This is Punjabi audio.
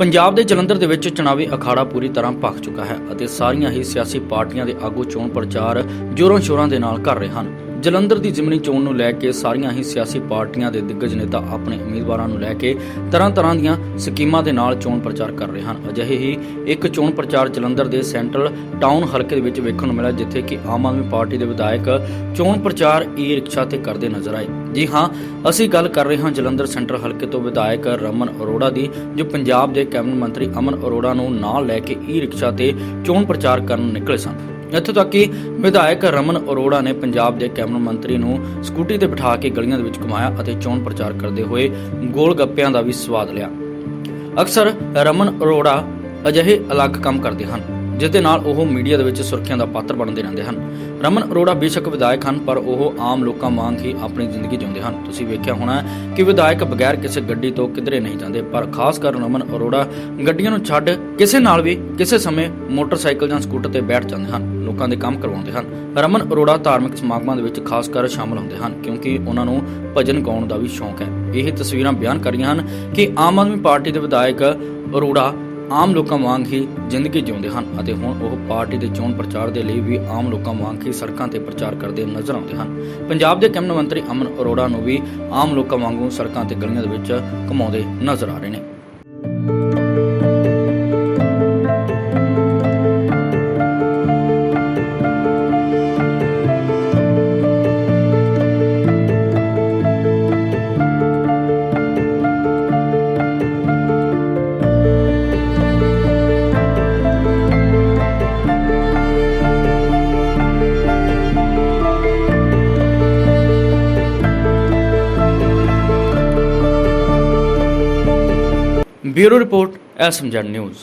ਪੰਜਾਬ ਦੇ ਜਲੰਧਰ ਦੇ ਵਿੱਚ ਚੁਣਾਵੀ ਅਖਾੜਾ ਪੂਰੀ ਤਰ੍ਹਾਂ ਭਖ ਚੁੱਕਾ ਹੈ ਅਤੇ ਸਾਰੀਆਂ ਹੀ ਸਿਆਸੀ ਪਾਰਟੀਆਂ ਦੇ ਆਗੂ ਚੋਣ ਪ੍ਰਚਾਰ ਜ਼ੋਰਾਂ ਸ਼ੋਰਾਂ ਦੇ ਨਾਲ ਕਰ ਰਹੇ ਹਨ। ਜਲੰਧਰ ਦੀ ਜ਼ਿਮਨੀ ਚੋਣ ਨੂੰ ਲੈ ਕੇ ਸਾਰੀਆਂ ਹੀ ਸਿਆਸੀ ਪਾਰਟੀਆਂ ਦੇ ਦਿੱਗਜ ਨੇਤਾ ਆਪਣੇ ਉਮੀਦਵਾਰਾਂ ਨੂੰ ਲੈ ਕੇ ਤਰ੍ਹਾਂ-ਤਰ੍ਹਾਂ ਦੀਆਂ ਸਕੀਮਾਂ ਦੇ ਨਾਲ ਚੋਣ ਪ੍ਰਚਾਰ ਕਰ ਰਹੇ ਹਨ। ਅਜਿਹੇ ਹੀ ਇੱਕ ਚੋਣ ਪ੍ਰਚਾਰ ਜਲੰਧਰ ਦੇ ਸੈਂਟਰਲ ਟਾਊਨ ਹਲਕੇ ਦੇ ਵਿੱਚ ਵੇਖਣ ਨੂੰ ਮਿਲਿਆ, ਜਿੱਥੇ ਕਿ ਆਮ ਆਦਮੀ ਪਾਰਟੀ ਦੇ ਵਿਧਾਇਕ ਚੋਣ ਪ੍ਰਚਾਰ ਈ ਰਿਕਸ਼ਾ ਤੇ ਕਰਦੇ ਨਜ਼ਰ ਆਏ। ਜੀ ਹਾਂ, ਅਸੀਂ ਗੱਲ ਕਰ ਰਹੇ ਹਾਂ ਜਲੰਧਰ ਸੈਂਟਰ ਹਲਕੇ ਤੋਂ ਵਿਧਾਇਕ ਰਮਨ ਅਰੋੜਾ ਦੀ, ਜੋ ਪੰਜਾਬ ਦੇ ਕੈਬਨਿਟ ਮੰਤਰੀ ਅਮਨ ਅਰੋੜਾ ਨੂੰ ਨਾਲ ਲੈ ਕੇ ਈ ਰਿਕਸ਼ਾ ਤੇ ਚੋਣ ਪ੍ਰਚਾਰ ਕਰਨ ਨਿਕਲੇ ਸਨ। ਇੱਥੋਂ ਤੱਕ ਕਿ ਵਿਧਾਇਕ ਰਮਨ ਅਰੋੜਾ ਨੇ ਪੰਜਾਬ ਦੇ ਕੈਬਨਿਟ ਮੰਤਰੀ ਨੂੰ ਸਕੂਟੀ ਤੇ ਬਿਠਾ ਕੇ ਗਲੀਆਂ ਦੇ ਵਿੱਚ ਘੁਮਾਇਆ ਅਤੇ ਚੋਣ ਪ੍ਰਚਾਰ ਕਰਦੇ ਹੋਏ ਗੋਲ ਗੱਪਿਆਂ ਦਾ ਵੀ ਸਵਾਦ ਲਿਆ। ਅਕਸਰ ਰਮਨ ਅਰੋੜਾ ਅਜਿਹੇ ਅਲੱਗ ਕੰਮ ਕਰਦੇ ਹਨ। ਜਿਸ ਦੇ ਨਾਲ ਉਹ ਮੀਡੀਆ ਦੇ ਵਿੱਚ ਸੁਰਖੀਆਂ ਦਾ ਪਾਤਰ ਬਣਦੇ ਰਹਿੰਦੇ ਹਨ। ਰਮਨ ਅਰੋੜਾ ਬੇਸ਼ੱਕ ਵਿਧਾਇਕ ਹਨ, ਪਰ ਉਹ ਆਮ ਲੋਕਾਂ ਵਾਂਗ ਹੀ ਆਪਣੀ ਜ਼ਿੰਦਗੀ ਜਿਉਂਦੇ ਹਨ। ਤੁਸੀਂ ਵੇਖਿਆ ਹੋਣਾ ਕਿ ਵਿਧਾਇਕ ਬਗੈਰ ਕਿਸੇ ਗੱਡੀ ਤੋਂ ਕਿਧਰੇ ਨਹੀਂ ਜਾਂਦੇ, ਪਰ ਖਾਸ ਕਰ ਰਮਨ ਅਰੋੜਾ ਗੱਡੀਆਂ ਨੂੰ ਛੱਡ ਕਿਸੇ ਨਾਲ ਵੀ ਕਿਸੇ ਸਮੇਂ ਮੋਟਰਸਾਈਕਲ ਜਾਂ ਸਕੂਟਰ ਤੇ ਬੈਠ ਜਾਂਦੇ ਹਨ, ਲੋਕਾਂ ਦੇ ਕੰਮ ਕਰਵਾਉਂਦੇ ਹਨ। ਰਮਨ ਅਰੋੜਾ ਧਾਰਮਿਕ ਸਮਾਗਮਾਂ ਦੇ ਵਿੱਚ ਖਾਸ ਕਰ ਸ਼ਾਮਲ ਹੁੰਦੇ ਹਨ, ਕਿਉਂਕਿ ਉਹਨਾਂ ਨੂੰ ਭਜਨ ਗਾਉਣ ਦਾ ਵੀ ਸ਼ੌਂਕ ਹੈ। ਇਹ ਤਸਵੀਰਾਂ ਬਿਆਨ ਕਰ ਰਹੀਆਂ ਹਨ ਕਿ ਆਮ ਆਦਮੀ ਪਾਰਟੀ ਦੇ ਵਿਧਾਇਕ ਅਰੋੜਾ ਆਮ ਲੋਕਾਂ ਵਾਂਗ ਹੀ ਜ਼ਿੰਦਗੀ ਜਿਉਂਦੇ ਹਨ ਅਤੇ ਹੁਣ ਉਹ ਪਾਰਟੀ ਦੇ ਚੋਣ ਪ੍ਰਚਾਰ ਦੇ ਲਈ ਵੀ ਆਮ ਲੋਕਾਂ ਵਾਂਗ ਹੀ ਸੜਕਾਂ ਤੇ ਪ੍ਰਚਾਰ ਕਰਦੇ ਨਜ਼ਰ ਆਉਂਦੇ ਹਨ। ਪੰਜਾਬ ਦੇ ਕੈਬਨਿਟ ਮੰਤਰੀ ਅਮਨ ਅਰੋੜਾ ਨੂੰ ਵੀ ਆਮ ਲੋਕਾਂ ਵਾਂਗੂ ਸੜਕਾਂ ਤੇ ਗਲੀਆਂ ਦੇ ਵਿੱਚ ਘੁਮਾਉਂਦੇ ਨਜ਼ਰ ਆ ਰਹੇ ਨੇ। Bureau report एसमजन news